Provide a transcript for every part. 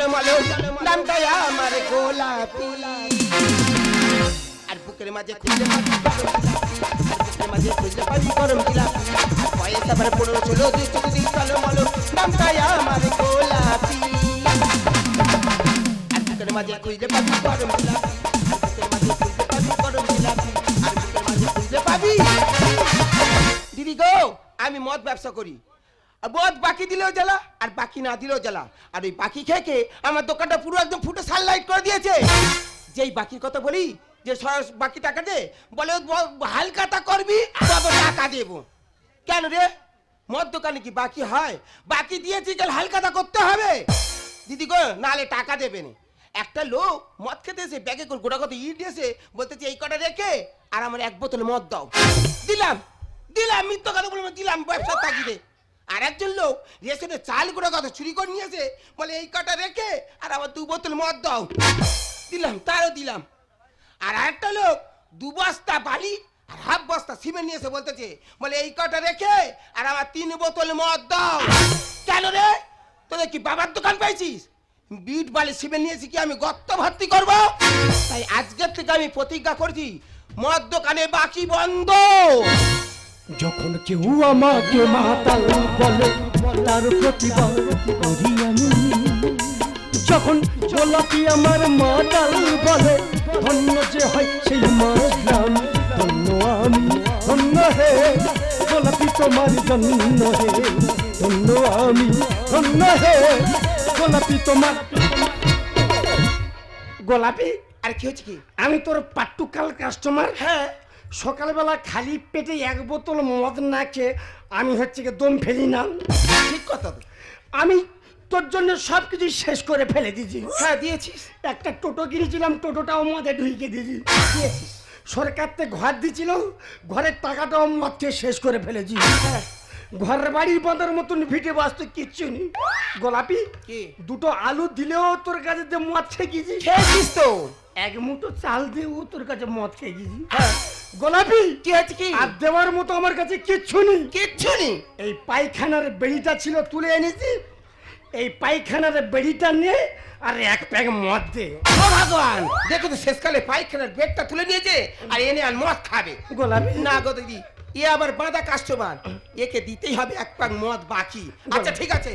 টলমলো নামটাই আমার গোলাপি। আর বুকের মাঝে খুঁজে বুকের মাঝে খুঁজে পাবি গরম জিলাপি বয়স আমার পনেরো ষোলো দুই চোখ দুই টলমলো নামটাই আমার গোলাপি। আর বুকের মাঝে খুঁজে পাবি গরম পাবি। দিদি গো, আমি মদ ব্যবসা করি। মদ বাকি দিলেও জ্বালা, আর বাকি না দিলেও জ্বালা। আর ওই বাকি খেয়ে খেয়ে আমার দোকানটা পুরো একদম ফুটে সানলাইট করে দিয়েছে। যেই বাকির কথা বলি, যে বাকি টাকা দে বলে হালকাতা করবি টাকা দেবো। কেন রে? মদ দোকানে কি বাকি হয়? বাকি দিয়েছি গেল হালকাতা করতে হবে। দিদি গো, নালে টাকা দেবে না। একটা লোক মদ খেতে এসে ব্যাগে করে গোটা কত ইট এসে বলতেছে, এই কটা রেখে আর আমার এক বোতল মদ দাও। দিলাম দিলাম, মিথ্য কথা বলব দিলাম, ব্যবসা তাগিদে। আর একজন লোক রেশনে চাল গোটা কথা চুরি করে নিয়েছে। বলে, এই কটা রেখে আর আবার দু বোতল মদ দাও। দিলাম, তারও দিলাম। আর একটা লোক দু বস্তা বালি আর হাফ বস্তা সিমেন্ট নিয়ে এসে বলতেছে, বলে, এই কটা রেখে আর আমার তিন বোতল মদ দাও। কেন রে? তোদের কি বাবার দোকান পাইছিস? বিট বালি সিমেন্ট নিয়েছি কি আমি গর্ত ভর্তি করব? তাই আজকের থেকে আমি প্রতিজ্ঞা করছি, মদ দোকানে বাকি বন্ধ। যখন কেউ আমাকে মাতাল বলে তার প্রতিবাদ করি আমি। যখন গোলাপি আমার মাতাল বলে ধন্য যে হয় সেই মাসলাম ধন্য আমি ধন্য হে গোলাপি তোমার জন্য হে ধন্য আমি ধন্য হে গোলাপি তোমার। গোলাপি আর কি হচ্ছে কি? আমি তোর পাট্টুকাল কাস্টমার হ্যাঁ। সকালবেলা খালি পেটে এক বোতল মদ না খেয়ে আমি হচ্ছে গিয়ে দম ফেলি না। ঠিক কথা তো। আমি তোর জন্য সব কিছু শেষ করে ফেলে দিয়েছি। হ্যাঁ দিয়েছিস। একটা টোটো কিনেছিলাম টোটোটাও মদে ঢুকে দিয়েছি। দিয়েছিস। সরকার থেকে ঘর দিছিল ঘরের টাকাটাও মদ খেয়ে শেষ করে ফেলেছি। হ্যাঁ। ঘরের বাড়ির বাঁধার মতন ভিটে বাস্তু কিচ্ছু নেই। গোলাপি কি? দুটো আলু দিলেও তোর কাছে মদ খেয়ে খেয়েছিস তো। এক মুঠো চাল দিয়েও তোর কাছে মদ খেয়ে গেছি। হ্যাঁ। গোলাপি! কি হচ্ছে কি? আর দেওয়ার মতো আমার কাছে কিচ্ছু নেই। কিচ্ছু নেই? এই পায়খানার বেড়িটা ছিল তুলে এনেছি। এই পায়খানার বেড়িটা নিয়ে আর এক প্যাক মদ দে। ও ভগবান! দেখো তো শেষকালে পায়খানার বেডটা তুলে নিয়েছে আর এনে আর মদ খাবে। গোলাপি! না গো দিদি এ আবার বাঁধা কাস্টমার। একে দিতেই হবে এক পাক মদ বাকি। আচ্ছা ঠিক আছে।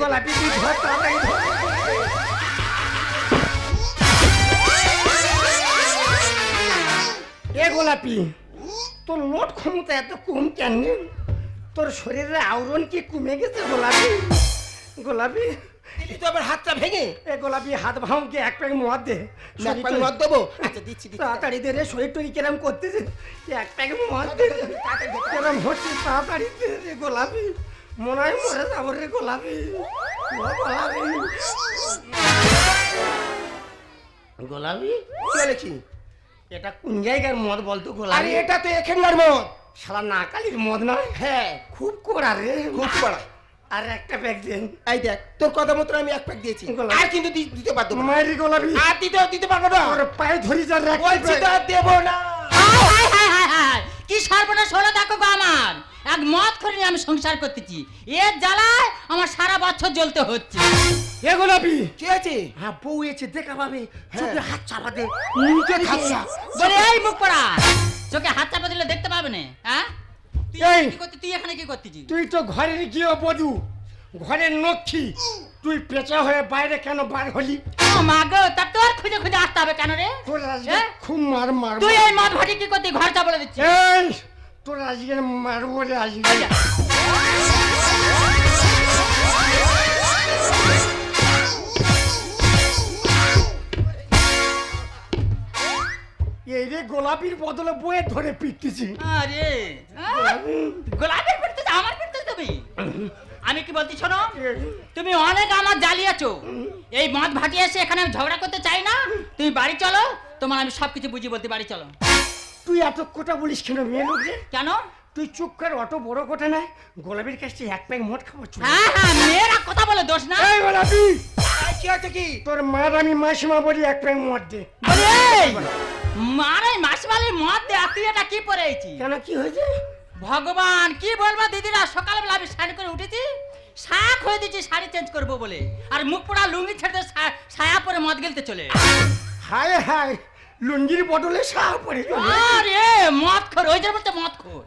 গোলাপি এ গোলাপি তোর লোট ক্ষমতা এত কম কেন? তোর শরীরে আওরণ কি কমে গেছে গোলাপি? গোলাপি? তো আবার হাতটা ভেঙে। এ গোলাপি হাত ভাঙকে এক প্যাক মদ দে। এক পাক মদ দেবো? আচ্ছা দিচ্ছি তাড়াতাড়ি দে রে শরীর টরি কেরম করতেছে। এক প্যাক মদ দে। কেরম হচ্ছে তাড়াতাড়ি দে রে গোলাপি। মনে হয় মরে যাব রে গোলাপি। গোলাপি। গোলাপি? কি এটা কোন জায়গার মদ বলতো আরে গোলাপি এটা তো এখানকার মদ। শালা নাকালির মদ নয়? হ্যাঁ। খুব কড়া রে। খুব কড়া। আর একটা প্যাক দেন। এই দেখ তোর কথা মতো আমি এক প্যাক দিয়েছি। আর কিন্তু দিতে পারব না। মায়েরি গোলাপি আর দিতে দিতে পারব না। ওর পায়ে ধরি যা রাখ বলছি তো আর দেবো না। হায় হায় হায় হায় হায়। কি সর্বনাশ হলো দেখো গো আমার। এক মদ করে নিয়ে আমি সংসার করতেছি। এর জ্বালায় আমার সারা বছর জ্বলতে হচ্ছে। এ গোলাপি! কি আছে হ্যাঁ বউ এসে দেখা পাবে। হ্যাঁ। চোখে হাত চাপা দে মুখে খাচ্ছা। বলে এই মুখ পড়া। চোখে হাত চাপা দিলে দেখতে পাবে না হ্যাঁ? তুই কি করতে তুই এখানে কি করতেছিস তুই তো ঘরের গিয়ে বধু ঘরের নক্ষী। তুই পেঁচা হয়ে বাইরে কেন বার হলি? মা গো তা তোর খুঁজে খুঁজে আসতে হবে কেন রে? হ্যাঁ? খুব মার মার তুই এই মদ ভাটি কি করতে? ঘর বলে দিচ্ছি এই তোর আজকে মারবো রে আজকে। গোলাপির বদলে বয়ে ধরে পিটতেছি। আরে? গোলাপের পিড়তে আমার পিড়তে তুমি? আমি কি বলছি শোনো? তুমি অনেক আমার জ্বালিয়েছো। এই মদ ভাটি এসে এখানে আমি ঝগড়া করতে চাই না। তুমি বাড়ি চলো তোমার আমি সবকিছু বুঝিয়ে বলতে বাড়ি চলো। তুই এত কথা বলিস কেন মেয়ে লোক কেন? তুই চুপ কর অত বড় কথা নাই গোলাপির কাছে এক প্যাক মদ খাব হ্যাঁ হ্যাঁ মেয়েরা কথা বলে দোষ না। এই গোলাপি! কি আছে কি? তোর মার আমি মাসিমা বলি এক প্যাক মদ দে। মারে মাসিমালি মদ দে আর তুই এটা কি পরেছি কেন কি হয়েছে? ভগবান কি বলব দিদিরা সকালবেলা আমি স্নান করে উঠেছি শাক হয়ে দিচ্ছি শাড়ি চেঞ্জ করব বলে। আর মুখ পোড়া লুঙ্গি ছেড়ে সায়া পরে মদ গেলতে চলে। হায় হায় লুঙ্গির বদলে শাহ পরে আরে মদ খোর ওই যে বলতে মদ খোর।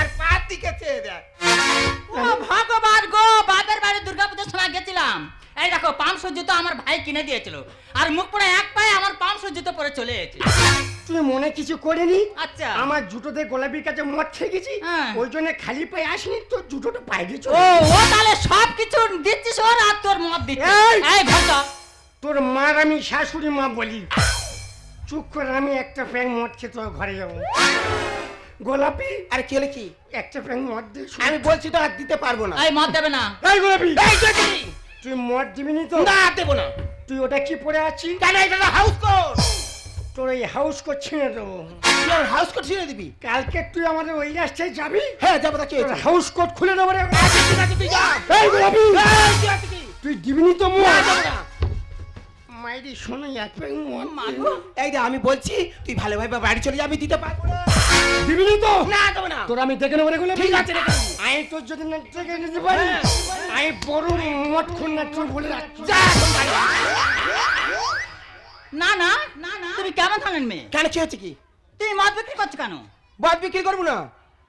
আর পার দিকে চেয়ে দেখ। ও ভগবান গো বাপের বাড়ি দুর্গাপুজোর সময় গেছিলাম। এই দেখো পাম জুতো আমার ভাই কিনে দিয়েছিল। আর মুখ পড়ে এক পায়ে আমার পাম জুতো পরে চলে এসেছে। তুই মনে কিছু করিনি? আচ্ছা। আমার জুতোতে গোলাপির কাছে মদ খেয়ে গেছি? হ্যাঁ। ওই জন্য খালি পায়ে আসিনি তোর জুতোটা পায়ে দিয়ে ও ও তাহলে সব কিছু দিচ্ছিস ওর আর তোর মদ দিচ্ছিস? এই! এই ঘটা তোর মার আমি শাশুড়ি মা বলি। চুপ করে আমি একটা প্যাং মদ খেয়ে তোর ঘরে যাব। গোলাপি? আর কি হলে কি? একটা প্যাং মদ দে আমি বলছি তো আর দিতে পারব না। এই মদ দেবে না। এই গোলাপি! এই তুই মদ দিবি নি তো? না দেবো না। তুই ওটা কি পরে আছিস? কেন এটা তো হাউস কোট তোর এই হাউস কো ছিঁড়ে দেবো। তুই আমার হাউস কোট ছিঁড়ে দিবি? কালকে তুই আমাদের ওই রাস্তায় যাবি? হ্যাঁ যাব তা কি তোর হাউস কোট খুলে দেবো রে। আচ্ছা, তুই যা। এই গোলাপি! তুই দিবি নি তো মদ? না। মাইরি শোনো এক মদ মাগো এই যে আমি বলছি তুই ভালোভাবে বাড়ি চলে যাবি দিতে পারব না দিবি নি তো? না দেবো না। তোর আমি দেখে নেব ঠিক আছে, রেখে আমি তোর যদি না দেখে নিতে পারি হ্যাঁ। আমি বড় মদ খুন না তুই বলে যা। না না না না। তুমি কেমন ধরনের মেয়ে? কেন কি হচ্ছে কি? তুমি মদ বিক্রি করছ কেন? বাদ বিক্রি করব না।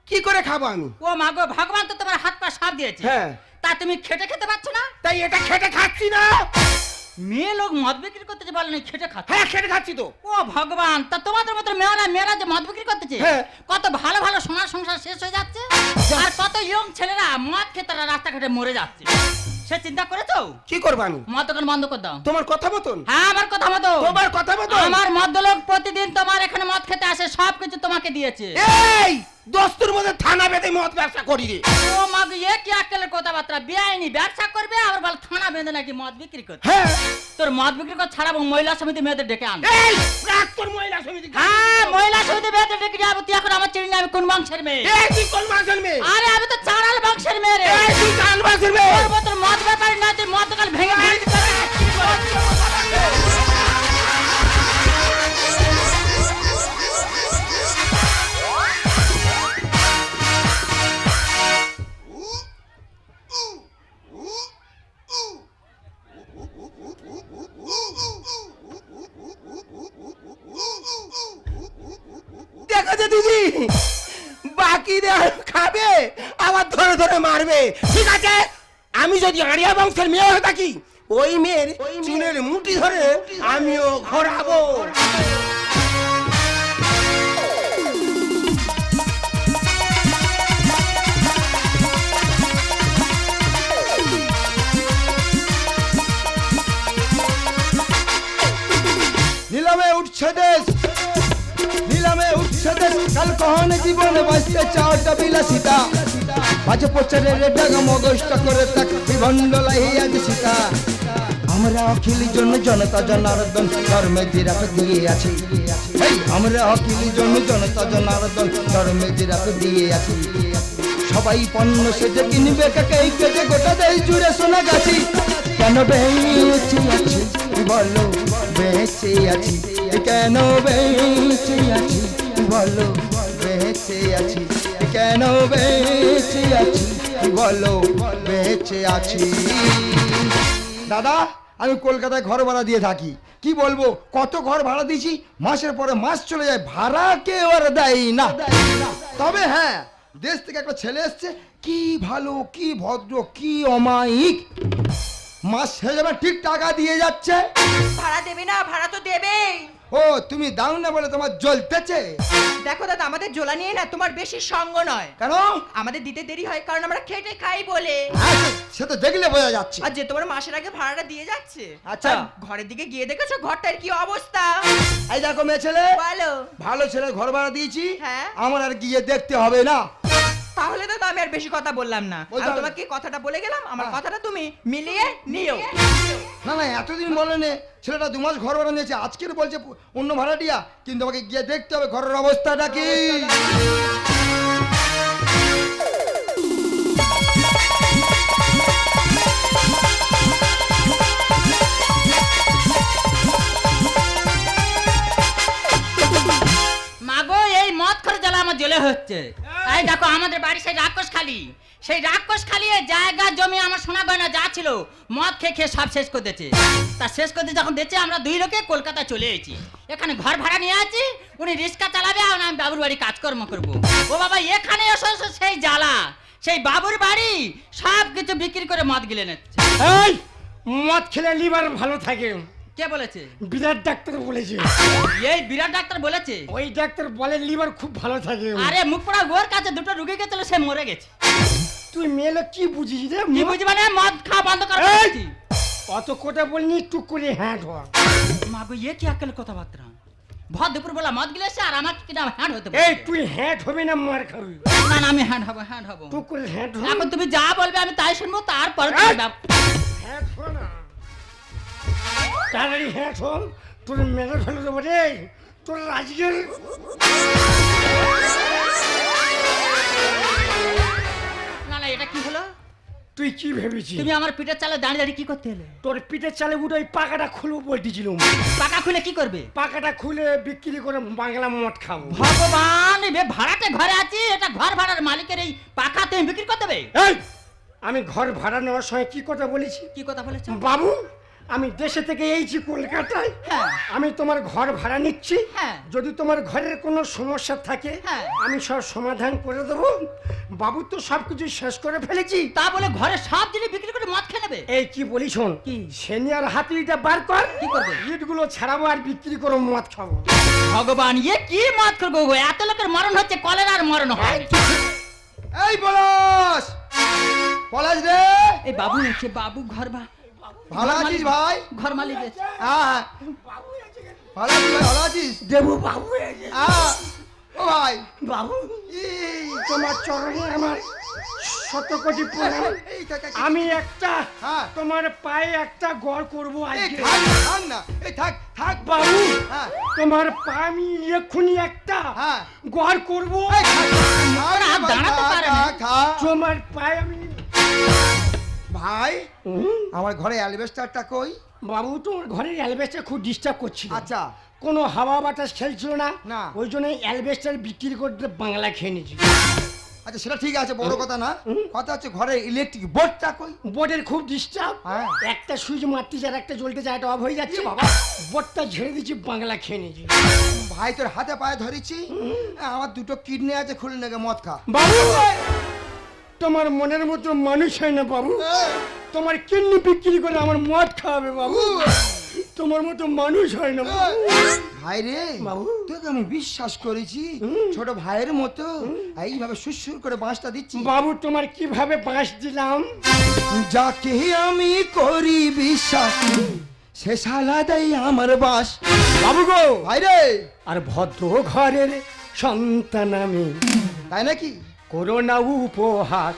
কি করে খাব আমি? ও মাগো ভগবান তো তোমার হাত পা সাপ দিয়েছে। হ্যাঁ। তা তুমি খেটে খেতে পারছ না? তাই এটা খেটে খাচ্ছি না। মেয়ে লোক মদ বিক্রি করতেছে বলে না খেটে খাচ্ছে? হ্যাঁ খেটে খাচ্ছি তো। ও ভগবান তা তোমাদের মতো মেয়েরা মেয়েরা যে মদ বিক্রি করতেছে? হ্যাঁ। কত ভালো ভালো সোনার সংসার শেষ হয়ে যাচ্ছে আর কত ইয়ং ছেলেরা মদ খেয়ে তারা রাস্তাঘাটে মরে যাচ্ছে। সে চিন্তা করেছ? কি করব আমি? মদ দোকান বন্ধ করে দাও। তোমার কথা মতন? হ্যাঁ আমার কথা মতো তোমার কথা মতন? আমার মদ্যলোক প্রতিদিন তোমার এখানে মদ খেতে আসে সব কিছু তোমাকে দিয়েছে। এই দস্তুর মধ্যে থানা বেঁধে মদ ব্যবসা করি রে। ও মাগ এ কি আক্কেলের কথাবার্তা? বেআইনি ব্যবসা করবে আবার বল থানা বেঁধে নাকি মদ বিক্রি করতে হ্যাঁ। তোর মদ বিক্রি কর ছাড়াবো মহিলা সমিতি মেয়েদের ডেকে আন। এই প্রাক্তন মহিলা সমিতি। হ্যাঁ মহিলা সমিতি মেয়েদের ডেকে যাব তুই এখন আমার চিনি না আমি কোন বংশের মেয়ে? এই তুই কোন মাসের মেয়ে? আরে আমি তো চাড়াল বংশের মেয়ে রে। এই তুই কান মাসের মেয়ে। আছে? আমি যদি আড়িয়া বংশের মেয়ে হয়ে থাকি ওই মেয়ের চুলের মুঠি ধরে আমিও ঘোরাবো। নিলামে উঠছে দেশ নিলামে উঠছে দেশ। কাল কহনে জীবনে বাঁচতে চাওটা বিলাসিতা। পাঁচ বছরের ডাগ মগজটা করে তাক, বিভণ্ড লাইয়া সীতা। আমরা অখিল জন্য জনতা জনার্দন ধর্মে জিরাপ দিয়ে আছি। আমরা অখিল জন্য জনতা জনার্দন ধর্মে জিরাপ দিয়ে আছি। সবাই পণ্য সেজে কিনবে কাকে কেটে গোটা দেশ জুড়ে সোনা গাছি। কেন বেঁচে আছি, বলো, বেঁচে আছি। কেন বেঁচে আছি, বলো, বেঁচে আছি। কেন বেঁচে আছি? বলো? বেঁচে আছি। দাদা, আমি কলকাতায় ঘর ভাড়া দিয়ে থাকি। কি বলব? কত ঘর ভাড়া দিয়েছি? মাসের পরে মাস চলে যায়, ভাড়া কেউ আর দেয় না। তবে হ্যাঁ দেশ থেকে একটা ছেলে এসছে। কি ভালো, কি ভদ্র, কি অমায়িক। মাস শেষ ঠিক টাকা দিয়ে যাচ্ছে। ভাড়া দেবে না, ভাড়া তো দেবেই। ও তুমি দাও না বলে তোমার জ্বলতেছে দেখো দাদা আমাদের জোলা নিয়ে না তোমার বেশি সঙ্গ নয়। কেন? আমাদের দিতে দেরি হয় কারণ আমরা খেটে খাই বলে। হ্যাঁ, সে- তো দেখলে বোঝা যাচ্ছে। আর যে তোমার মাসের আগে ভাড়াটা দিয়ে যাচ্ছে। আচ্ছা। ঘরের দিকে গিয়ে দেখেছ ঘরটার কি অবস্থা? এই দেখো মেয়ে ছেলে। বলো। ভালো ছেলে ঘর ভাড়া দিয়েছি। হ্যাঁ। আমার আর গিয়ে দেখতে হবে না। তাহলে দাদা আমি আর বেশি কথা বললাম না। আমি তোমাকে কথাটা বলে গেলাম আমার হ্যাঁ। কথাটা তুমি মিলিয়ে নিও। না না এতদিন বলেনি ছেলেটা দু মাস ঘর ভাড়া নিয়েছে আজকের বলছে অন্য ভাড়াটিয়া কিন্তু আমাকে গিয়ে দেখতে হবে ঘরের অবস্থাটা কি? হচ্ছে। এই দেখো, আমাদের বাড়ি সেই রাক্ষস খালি। সেই রাক্ষস খালি জায়গা, জমি, আমার সোনা গয়না যা ছিল, মদ খেয়ে খেয়ে সব শেষ করে তা শেষ করতে যখন দিচ্ছে আমরা দুই লোকে কলকাতা চলে এসেছি। এখানে ঘর ভাড়া নিয়ে আছি, উনি রিক্সা চালাবে, আর আমি বাবুর বাড়ি কাজকর্ম করব। ও বাবা, এখানে এসো সেই জ্বালা। সেই বাবুর বাড়ি সব কিছু বিক্রি করে মদ গিলে নিচ্ছে। মদ খেলে লিভার ভালো থাকে। কে বলেছে? বিরাট ডাক্তার বলেছে। এই বিরাট ডাক্তার বলেছে? ওই ডাক্তার বলে লিভার খুব ভালো থাকে। আরে মুখ পড়া ওর কাছে দুটো রুগী গেছিল সে মরে গেছে। তুই মেলে কি বুঝিস রে কি বুঝি মানে মদ খাওয়া বন্ধ করে। অত কথা বলিনি টুক করে হ্যাঁ মা গো এ কি আকেল কথাবার্তা? ভর দুপুর বেলা মদ গিলেছে আর আমার কি নাম হ্যান্ড হতে এই তুই হ্যাঁ হবে না মার খাবি। না না আমি হ্যান্ড হব হ্যান্ড হব। টুক করে হ্যাঁ ঢো এখন তুমি যা বলবে আমি তাই শুনব তারপরে এই! তুমি ভাব- হ্যাঁ ঢো না। তাড়াতাড়ি হ্যাঁ ঢো তোর মেরে ফেলে দেবো রে তোর আজকের না না এটা কি হলো? তুই কি ভেবেছিস? তুমি আমার পিঠের চালে দাঁড়িয়ে দাঁড়িয়ে কি করতে এলে? তোর পিঠের চালে উঠে ওই পাকাটা খুলবো বলতেছিলাম পাকা খুলে কি করবে? পাকাটা খুলে বিক্রি করে বাংলা মদ খাব। ভগবান এ ভাড়াতে ঘরে আছি এটা ঘর ভাড়ার মালিকের এই পাকা তুমি বিক্রি করতে দেবে? এই আমি ঘর ভাড়া নেওয়ার সময় কি কথা বলেছি? কি কথা বলেছি? বাবু আমি দেশে থেকে এইছি কলকাতায় হ্যাঁ। আমি তোমার ঘর ভাড়া নিচ্ছি হ্যাঁ। যদি তোমার ঘরের কোনো সমস্যা থাকে হ্যাঁ। আমি সব সমাধান করে দেবো বাবু তো সব কিছু শেষ করে ফেলেছি তা বলে ঘরে সব জিনিস বিক্রি করে মদ খেয়ে নেবে এই কি বলি শোন কি? সেনিয়ার হাতুড়িটা বার কর কি করবে? ইটগুলো ছাড়াবো আর বিক্রি করো মদ খাব ভগবান ইয়ে কি মদ গো? এত লোকের মরণ হচ্ছে কলেরার মরণ হয় এই পলাশ পলাশ রে এই বাবু এসে বাবু ঘর বা ভালো আছিস ভাই? ঘর মালিক হ্যাঁ ভালো আছিস ভাই ভালো আছিস দেবু বাবু হ্যাঁ ও ভাই। বাবু। তোমার চরণে আমার শত কোটি প্রণাম। আমি একটা হ্যাঁ। তোমার পায়ে একটা গড় করব আজকে। থাক না, থাক এই থাক থাক। বাবু হ্যাঁ। তোমার পা আমি এক্ষুনি একটা হ্যাঁ। গড় করব। তোমার পায়ে আমি ভাই আমার ঘরে অ্যালবেস্টারটা কই? বাবু তোমার ঘরের অ্যালবেস্টার খুব ডিস্টার্ব করছিল। আচ্ছা। কোনো হাওয়া বাতাস খেলছিল না। না। ওই জন্য অ্যালবেস্টার বিক্রি করতে বাংলা খেয়ে নিয়েছি। আচ্ছা সেটা ঠিক আছে বড় কথা না। কথা হচ্ছে ঘরে ইলেকট্রিক বোর্ডটা কই? বোর্ডের খুব ডিস্টার্ব হ্যাঁ। একটা সুইচ মারতেছে আর একটা জ্বলতে যায় এটা অফ হয়ে যাচ্ছে। বাবা। বোর্ডটা ঝেড়ে দিচ্ছি বাংলা খেয়ে নিয়েছি। ভাই তোর হাতে পায়ে ধরেছি। আমার দুটো কিডনি আছে খুলে নেগে মদ খা। বাবু! তোমার মনের মতো মানুষ হয় না বাবু। তোমার কিডনি বিক্রি করে আমার মদ খাওয়াবে বাবু। তোমার মতো মানুষ হয় না বাবু। ভাই রে বাবু। তোকে আমি বিশ্বাস করেছি ছোট ভাইয়ের মতো এইভাবে সুসুর করে বাঁশটা দিচ্ছি। বাবু তোমার কীভাবে বাঁশ দিলাম? যাকে আমি করি বিশ্বাস সে দেয় আমার বাস বাবু গো। ভাই রে। আর ভদ্র ঘরের সন্তান আমি। তাই নাকি? করোনা উপহাস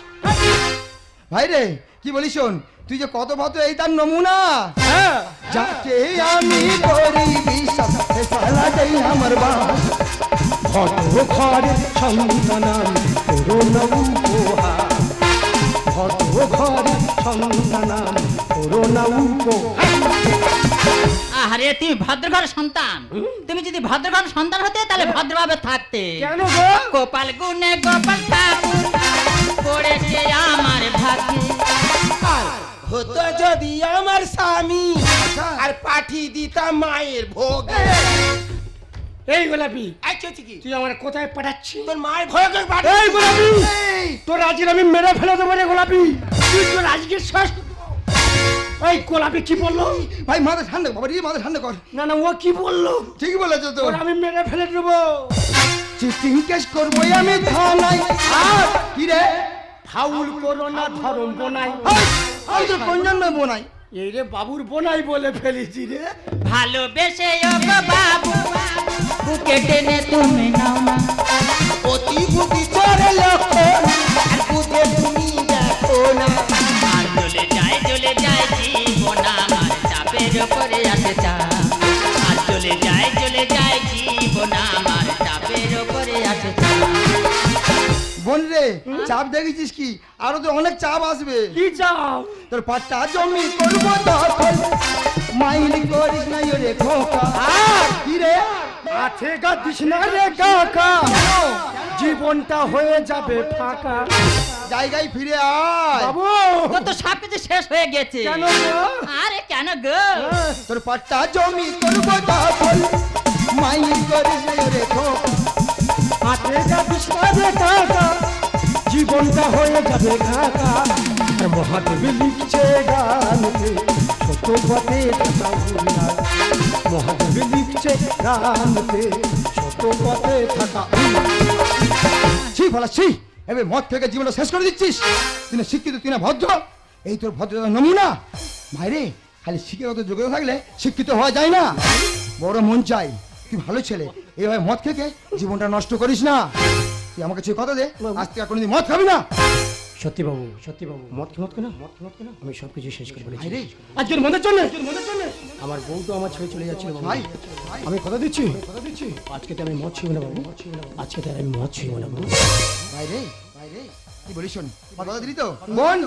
ভাই রে কি বলিস শোন? তুই যে কত ভদ্র এই তার নমুনা? হ্যাঁ। যাকে আমি করি বিশ্বাস সালা দেয় আমার বাস। ভদ্র ঘরের সন্তান করোনা উপহাস ভদ্র ঘরের সন্তান করোনা আরে তুমি ভদ্রঘর সন্তান। তুমি যদি ভদ্রঘর সন্তান হতে তাহলে ভদ্রভাবে থাকতে। কেন গো? গোপাল গুনে গোপাল ঠাকুর পড়েছে আমার ভাগ্যে হতো যদি আমার স্বামী আচ্ছা। আর পাঠিয়ে দিতাম মায়ের ভোগ। এই গোলাপি তুই আমার কোথায় পাঠাচ্ছিস? তোর মায়ের ভোগ এই গোলাপি তোর আজকে আমি মেরে ফেলে দেবো রে গোলাপি। তুই আজকে শেষ এই গোলাপি কি বলল? ভাই মাথা ঠান্ডা কর, বাবা রে মাথা ঠান্ডা কর। না না ও কি বলল? ঠিক বলেছ তো। তোর আমি মেরে ফেলে দেবো। চিটিং কেস করব আমি আর কি রে? ফাউল করো না ধরম বোনাই। এই, তো কোন জন্য বোনাই। এই রে বাবুর বোনাই বলে ফেলেছি রে। ভালোবেসে ও গো বাবু বুকে টেনে তুমি নাও না চাপ দেখেছিস কি? আরও তো অনেক চাপ আসবে। কি চাও তোর পাট্টা জমি করব দখল মাইল করিস না রে খোকা। আর কি রে? আঠে গা দিস না রে কাকা। জীবনটা হয়ে যাবে ফাঁকা। জায়গায় ফিরে আয়। বাবু! তোর তো সব কিছু শেষ হয়ে গেছে। কেন গো? আরে কেন গো? তোর পাট্টা জমি তোর কথা বল মাই করিস রে রে খোকা। গা দিস রে কাকা। জীবনটা হয়ে যাবে কাকা লিখছে গানকে ছোট পথে মহাদেব লিখছে গানকে ছোট পথে থাকা ছি এবার মদ থেকে জীবনটা শেষ করে দিচ্ছিস। তুই শিক্ষিত তুই ভদ্র। এই তোর ভদ্রতার নমুনা। ভাইরে খালি শিক্ষিত যোগ্যতা থাকলে শিক্ষিত হওয়া যায় না। বড় মন চাই, তুই ভালো ছেলে। এইভাবে মদ খেকে জীবনটা নষ্ট করিস না। তুই আমাকে তুই কথা দে আজ থেকে আর কোনোদিন মদ খাবি না। সত্যি বাবু সত্যি বাবু। মদ কি মদ কেনা? মদ কি মদ কেনা? আমি সব কিছু শেষ করে বলেছি। আজকের মদের জন্য। আমার বউ তো আমার ছেড়ে চলে যাচ্ছিল বাবু। ভাই আমি কথা দিচ্ছি। কথা দিচ্ছি। আজকে তো আমি মদ ছুঁব না বাবু। আজকে তো আমি মদ ছুঁব না বাবু। ভাইরে ভাইরে কি বলিস শোন? আমার কথা দিলি তো? বোন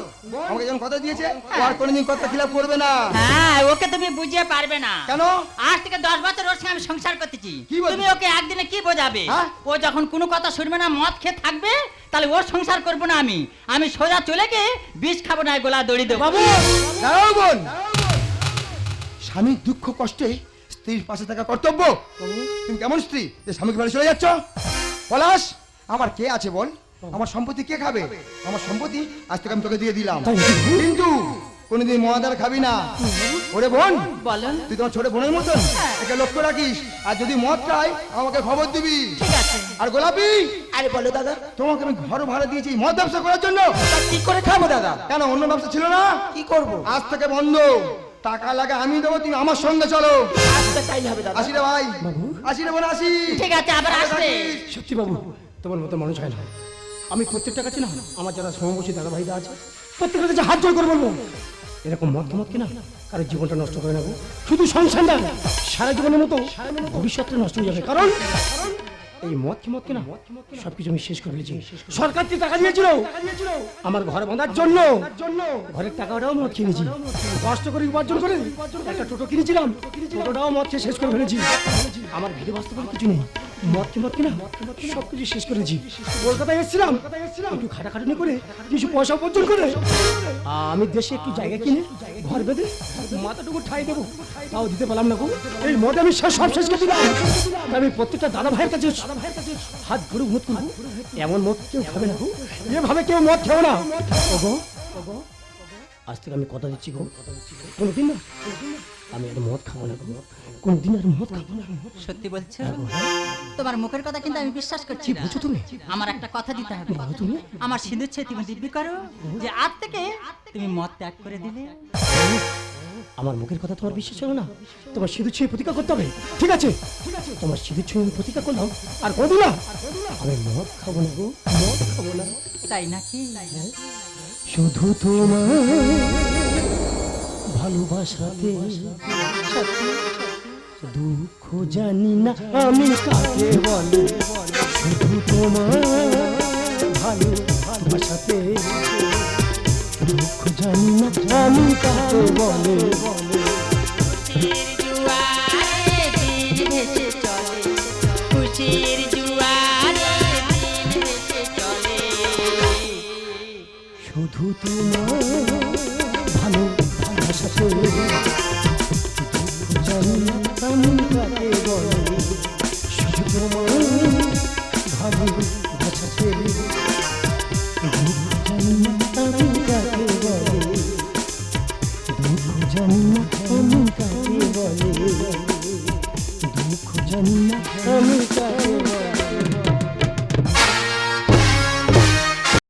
আমাকে যখন কথা দিয়েছে ও আর কোনোদিন কথা খিলাপ করবে না। হ্যাঁ ওকে তুমি বুঝিয়ে পারবে না। কেন? আজ থেকে দশ বছর ওর সঙ্গে আমি সংসার করতেছি। তুমি ওকে একদিনে কি বোঝাবে? হ্যাঁ? ও যখন কোনো কথা শুনবে না মদ খেয়ে থাকবে তাহলে ওর সংসার করব না আমি। আমি সোজা চলে গিয়ে বিষ খাব না গোলা দড়ি দেবো। বাবু! দাঁড়াও বোন! স্বামীর দুঃখ কষ্টে স্ত্রীর পাশে থাকা কর্তব্য। তুমি কেমন স্ত্রী? যে স্বামীকে বাড়ি চলে যাচ্ছ? পলাশ আমার কে আছে বল? আমার সম্পত্তি কে খাবে? আমার সম্পত্তি আজ থেকে আমি তোকে দিয়ে দিলাম। কিন্তু কোনোদিন মহাদার খাবি না। ওরে বোন বলো তুই তোমার ছোট বোনের মতন একে লক্ষ্য রাখিস আর যদি মদ খাই আমাকে খবর দিবি। ঠিক আছে। আর গোলাপি? আরে বলো দাদা। তোমাকে আমি ঘর ভাড়া দিয়েছি মদ ব্যবসা করার জন্য। কি করে খাব দাদা? কেন অন্য ব্যবসা ছিল না? কি করব? আজ থেকে বন্ধ। টাকা লাগে আমি দেবো তুমি আমার সঙ্গে চলো। আজকে তাই হবে দাদা। আসি রে ভাই। আসি রে বোন আসি। ঠিক আছে আবার আসবে। সত্যি বাবু তোমার মতো মানুষ হয় না। আমি প্রত্যেকটা কাছে না, আমার যারা সমবসী দাদা ভাইরা আছে প্রত্যেকটা কাছে হাত জোর করে বলব, এরকম মত মত কিনা কারও জীবনটা নষ্ট করে নেব? শুধু সংসার না, সারা জীবনের মতো ভবিষ্যৎটা নষ্ট হয়ে যাবে। কারণ এই মদ কি মদ কিনা সবকিছু আমি শেষ করে ফেলেছি। সরকার কি টাকা দিয়েছিল, আমার ঘর বাঁধার জন্য, ঘরের টাকাটাও মদ কিনেছি। কষ্ট করে উপার্জন করে একটা টোটো কিনেছিলাম, টোটোটাও মদ শেষ করে ফেলেছি। আমার ভিড়ে বাস্তবে কিছু নেই। মদ কি মদ কিনা সব কিছু শেষ করেছি কলকাতায় এসেছিলাম, একটু খাটাখাটুনি করে, কিছু পয়সা উপার্জন করে, আমি দেশে একটু জায়গা কিনে, ঘর বেঁধে, মাথাটুকু ঠাই দেবো, তাও দিতে পারলাম না এই মদ আমি সব শেষ করে দিলাম। আমি প্রত্যেকটা দাদা ভাইয়ের কাছে ভাইয়ের কাছে হাত ধরে অনুরোধ করব, এমন মদ কেউ খাবে না এভাবে কেউ মদ খাবে না। ওগো ওগো আজ থেকে আমি কথা দিচ্ছি গো। কোনোদিন না আমি আর মদ খাব না গো। কোনোদিন আর মদ খাব না। সত্যি বলছো? তোমার মুখের কথা কিন্তু আমি বিশ্বাস করছি না। বলছো তুমি। আমার একটা কথা দিতে হবে। বলো তুমি। আমার সিঁদুর ছেয়ে তুমি দিব্যি করো যে আজ থেকে তুমি মদ ত্যাগ করে দিলে। আমার মুখের কথা তোমার বিশ্বাস হলো না? তোমার সিঁদুর ছুঁয়ে প্রতিজ্ঞা করতে হবে? ঠিক আছে। ঠিক আছে তোমার সিঁদুর ছুঁয়ে আমি প্রতিজ্ঞা করলাম। আর কোনদিন না আমি মদ খাব না গো। মদ খাব না। তাই নাকি? শুধু তোমার ভালোবাসাতে দুঃখ জানি না আমি কাকে বলে। শুধু তোমার ভালো ভালোবাসাতে দুঃখ জানি না আমি কাকে বলে। শুধু তোমার ভালোবাসাতে দুঃখ জানি কাকে বলে?